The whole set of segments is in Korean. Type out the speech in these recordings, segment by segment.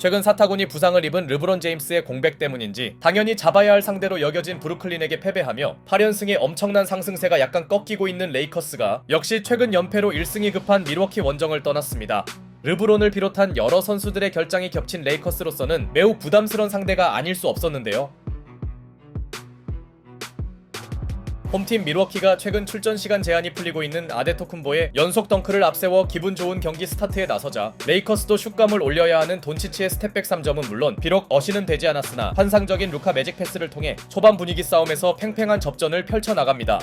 최근 사타구니 부상을 입은 르브론 제임스의 공백 때문인지 당연히 잡아야 할 상대로 여겨진 브루클린에게 패배하며 8연승의 엄청난 상승세가 약간 꺾이고 있는 레이커스가 역시 최근 연패로 1승이 급한 밀워키 원정을 떠났습니다. 르브론을 비롯한 여러 선수들의 결장이 겹친 레이커스로서는 매우 부담스러운 상대가 아닐 수 없었는데요. 홈팀 밀워키가 최근 출전 시간 제한이 풀리고 있는 아데토쿤보의 연속 덩크를 앞세워 기분 좋은 경기 스타트에 나서자 레이커스도 슛감을 올려야 하는 돈치치의 스텝백 3점은 물론 비록 어시는 되지 않았으나 환상적인 루카 매직 패스를 통해 초반 분위기 싸움에서 팽팽한 접전을 펼쳐나갑니다.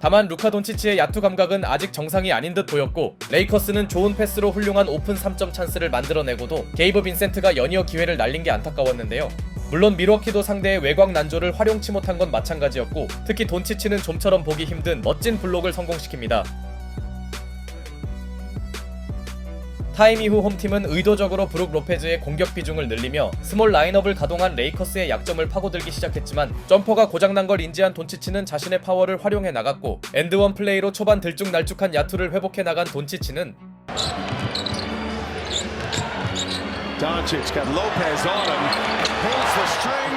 다만 루카 돈치치의 야투 감각은 아직 정상이 아닌 듯 보였고 레이커스는 좋은 패스로 훌륭한 오픈 3점 찬스를 만들어내고도 게이브 빈센트가 연이어 기회를 날린 게 안타까웠는데요. 물론 미러키도 상대의 외곽 난조를 활용치 못한 건 마찬가지였고 특히 돈치치는 좀처럼 보기 힘든 멋진 블록을 성공시킵니다. 타임 이후 홈팀은 의도적으로 브룩 로페즈의 공격 비중을 늘리며 스몰 라인업을 가동한 레이커스의 약점을 파고들기 시작했지만 점퍼가 고장난 걸 인지한 돈치치는 자신의 파워를 활용해 나갔고 엔드원 플레이로 초반 들쭉날쭉한 야투를 회복해 나간 돈치치는 Doncic got Lopez on him. Pulls the string,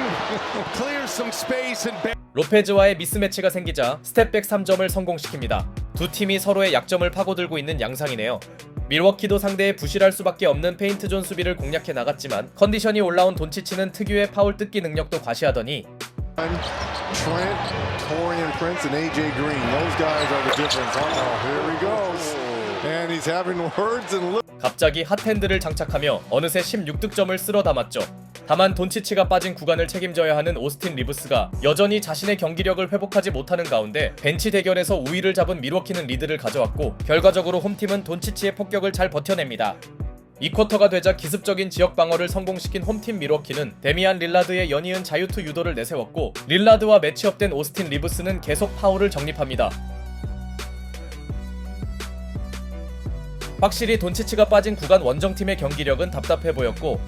clears some space and. 로페즈와의 미스매치가 생기자 스텝백 3점을 성공시킵니다. 두 팀이 서로의 약점을 파고들고 있는 양상이네요. 밀워키도 상대에 부실할 수밖에 없는 페인트 존 수비를 공략해 나갔지만 컨디션이 올라온 돈치치는 특유의 파울 뜯기 능력도 과시하더니 Trent, Torian Prince, and AJ Green. Those guys are the difference. Oh, here he goes. 갑자기 핫핸드를 장착하며 어느새 16득점을 쓸어 담았죠. 다만 돈치치가 빠진 구간을 책임져야 하는 오스틴 리브스가 여전히 자신의 경기력을 회복하지 못하는 가운데 벤치 대결에서 우위를 잡은 미러키는 리드를 가져왔고 결과적으로 홈팀은 돈치치의 폭격을 잘 버텨냅니다. 이 쿼터가 되자 기습적인 지역 방어를 성공시킨 홈팀 미러키는 데미안 릴라드의 연이은 자유투 유도를 내세웠고 릴라드와 매치업된 오스틴 리브스는 계속 파울을 정립합니다. 확실히 돈치치가 빠진 구간 원정팀의 경기력은 답답해 보였고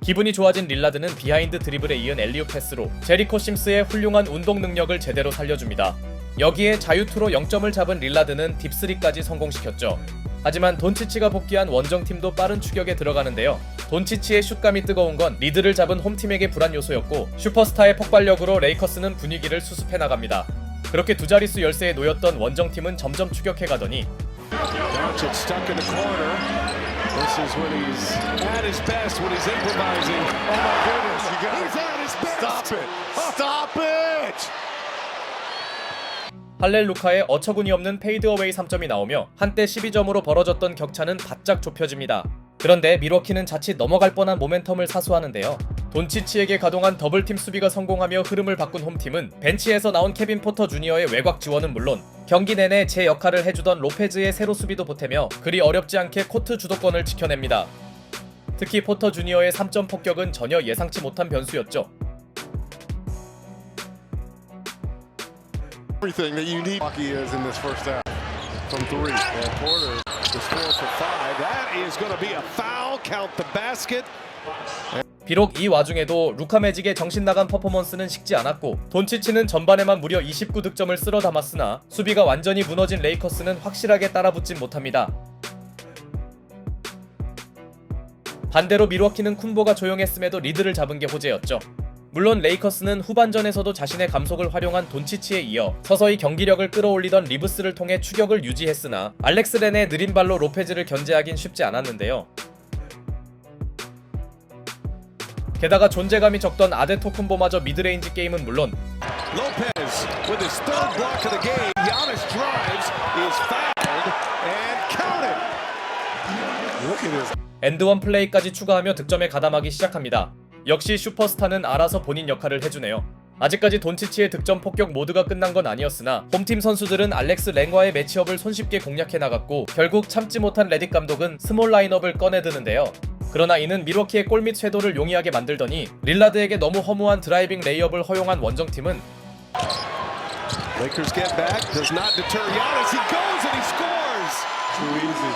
기분이 좋아진 릴라드는 비하인드 드리블에 이은 엘리오 패스로 제리코 심스의 훌륭한 운동 능력을 제대로 살려줍니다. 여기에 자유투로 0점을 잡은 릴라드는 딥스리까지 성공시켰죠. 하지만 돈치치가 복귀한 원정팀도 빠른 추격에 들어가는데요. 돈치치의 슛감이 뜨거운 건 리드를 잡은 홈팀에게 불안 요소였고 슈퍼스타의 폭발력으로 레이커스는 분위기를 수습해 나갑니다. 그렇게 두 자릿수 열세에 놓였던 원정팀은 점점 추격해 가더니 Doncic stuck in the corner. This is when he's at his best, when he's improvising. Oh my goodness! You got He's at his best. Stop it! Stop it! 할렐루카의 어처구니 없는 페이드어웨이 3점이 나오며 한때 12점으로 벌어졌던 격차는 바짝 좁혀집니다. 그런데 미러키는 자칫 넘어갈 뻔한 모멘텀을 사수하는데요. 돈치치에게 가동한 더블팀 수비가 성공하며 흐름을 바꾼 홈팀은 벤치에서 나온 케빈 포터 주니어의 외곽 지원은 물론 경기 내내 제 역할을 해주던 로페즈의 세로 수비도 보태며 그리 어렵지 않게 코트 주도권을 지켜냅니다. 특히 포터 주니어의 3점 폭격은 전혀 예상치 못한 변수였죠. Everything that you need. Hockey is in this first half. From three. And Porter 비록 이 와중에도 루카 매직의 정신 나간 퍼포먼스는 식지 않았고 돈치치는 전반에만 무려 29득점을 쓸어 담았으나 수비가 완전히 무너진 레이커스는 확실하게 따라붙진 못합니다. 반대로 미러키는 쿤보가 조용했음에도 리드를 잡은 게 호재였죠. 물론 레이커스는 후반전에서도 자신의 감속을 활용한 돈치치에 이어 서서히 경기력을 끌어올리던 리브스를 통해 추격을 유지했으나 알렉스 렌의 느린 발로 로페즈를 견제하긴 쉽지 않았는데요. 게다가 존재감이 적던 아데토쿤보마저 미드레인지 게임은 물론. 엔드원 플레이까지 추가하며 득점에 가담하기 시작합니다. 역시 슈퍼스타는 알아서 본인 역할을 해주네요. 아직까지 돈치치의 득점 폭격 모두가 끝난 건 아니었으나 홈팀 선수들은 알렉스 랭과의 매치업을 손쉽게 공략해 나갔고 결국 참지 못한 레딕 감독은 스몰 라인업을 꺼내드는데요. 그러나 이는 미러키의 골밑 쇄도를 용이하게 만들더니 릴라드에게 너무 허무한 드라이빙 레이업을 허용한 원정팀은 Lakers get back, does not deter Giannis. He goes and he scores. Too easy.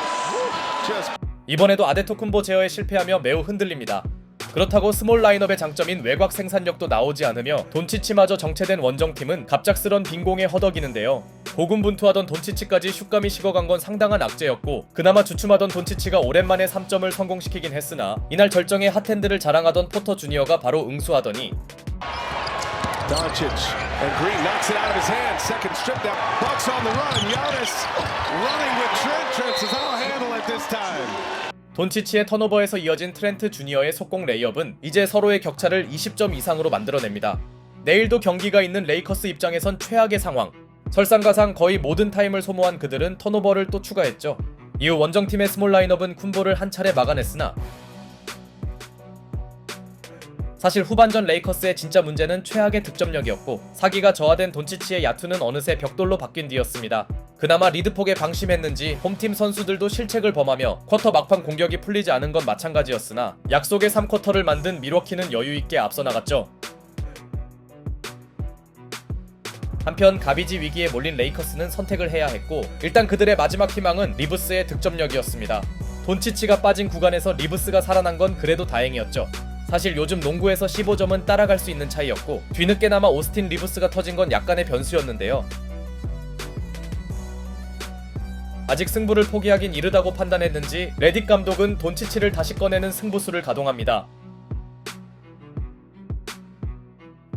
Just 이번에도 아데토쿤보 제어에 실패하며 매우 흔들립니다. 그렇다고 스몰 라인업의 장점인 외곽 생산력도 나오지 않으며 돈치치마저 정체된 원정팀은 갑작스런 빈공에 허덕이는데요. 고군분투하던 돈치치까지 슛감이 식어간 건 상당한 악재였고 그나마 주춤하던 돈치치가 오랜만에 3점을 성공시키긴 했으나 이날 절정의 핫핸드를 자랑하던 포터 주니어가 바로 응수하더니 돈치치의 턴오버에서 이어진 트렌트 주니어의 속공 레이업은 이제 서로의 격차를 20점 이상으로 만들어냅니다. 내일도 경기가 있는 레이커스 입장에선 최악의 상황. 설상가상 거의 모든 타임을 소모한 그들은 턴오버를 또 추가했죠. 이후 원정팀의 스몰 라인업은 쿤볼을 한 차례 막아냈으나 사실 후반전 레이커스의 진짜 문제는 최악의 득점력이었고 사기가 저하된 돈치치의 야투는 어느새 벽돌로 바뀐 뒤였습니다. 그나마 리드폭에 방심했는지 홈팀 선수들도 실책을 범하며 쿼터 막판 공격이 풀리지 않은 건 마찬가지였으나 약속의 3쿼터를 만든 미러키는 여유 있게 앞서 나갔죠. 한편 가비지 위기에 몰린 레이커스는 선택을 해야 했고 일단 그들의 마지막 희망은 리브스의 득점력이었습니다. 돈치치가 빠진 구간에서 리브스가 살아난 건 그래도 다행이었죠. 사실 요즘 농구에서 15점은 따라갈 수 있는 차이였고 뒤늦게나마 오스틴 리브스가 터진 건 약간의 변수였는데요. 아직 승부를 포기하긴 이르다고 판단했는지 레딕 감독은 돈치치를 다시 꺼내는 승부수를 가동합니다.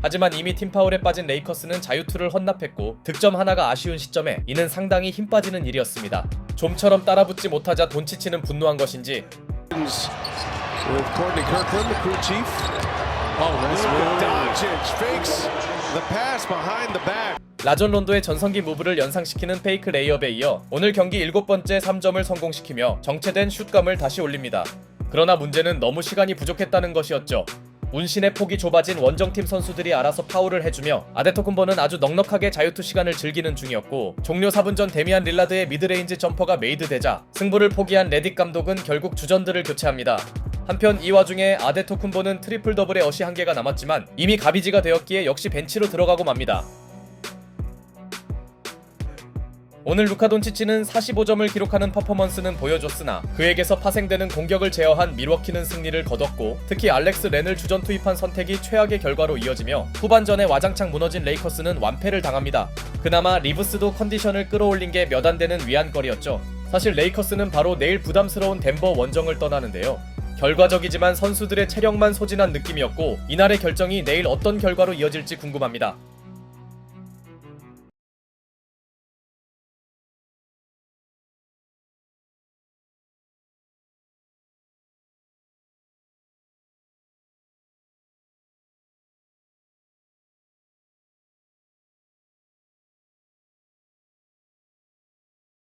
하지만 이미 팀파울에 빠진 레이커스는 자유투를 헌납했고 득점 하나가 아쉬운 시점에 이는 상당히 힘 빠지는 일이었습니다. 좀처럼 따라붙지 못하자 돈치치는 분노한 것인지 라존 론도의 전성기 무브를 연상시키는 페이크 레이업에 이어 오늘 경기 일곱 번째 3점을 성공시키며 정체된 슛감을 다시 올립니다. 그러나 문제는 너무 시간이 부족했다는 것이었죠. 운신의 폭이 좁아진 원정팀 선수들이 알아서 파울을 해주며 아데토쿤보는 아주 넉넉하게 자유투 시간을 즐기는 중이었고 종료 4분 전 데미안 릴라드의 미드레인지 점퍼가 메이드되자 승부를 포기한 레딕 감독은 결국 주전들을 교체합니다. 한편 이 와중에 아데토쿤보는 트리플 더블의 어시 한 개가 남았지만 이미 가비지가 되었기에 역시 벤치로 들어가고 맙니다. 오늘 루카 돈치치는 45점을 기록하는 퍼포먼스는 보여줬으나 그에게서 파생되는 공격을 제어한 밀워키는 승리를 거뒀고 특히 알렉스 렌을 주전 투입한 선택이 최악의 결과로 이어지며 후반전에 와장창 무너진 레이커스는 완패를 당합니다. 그나마 리브스도 컨디션을 끌어올린 게 몇 안 되는 위안거리였죠. 사실 레이커스는 바로 내일 부담스러운 덴버 원정을 떠나는데요. 결과적이지만 선수들의 체력만 소진한 느낌이었고 이날의 결정이 내일 어떤 결과로 이어질지 궁금합니다.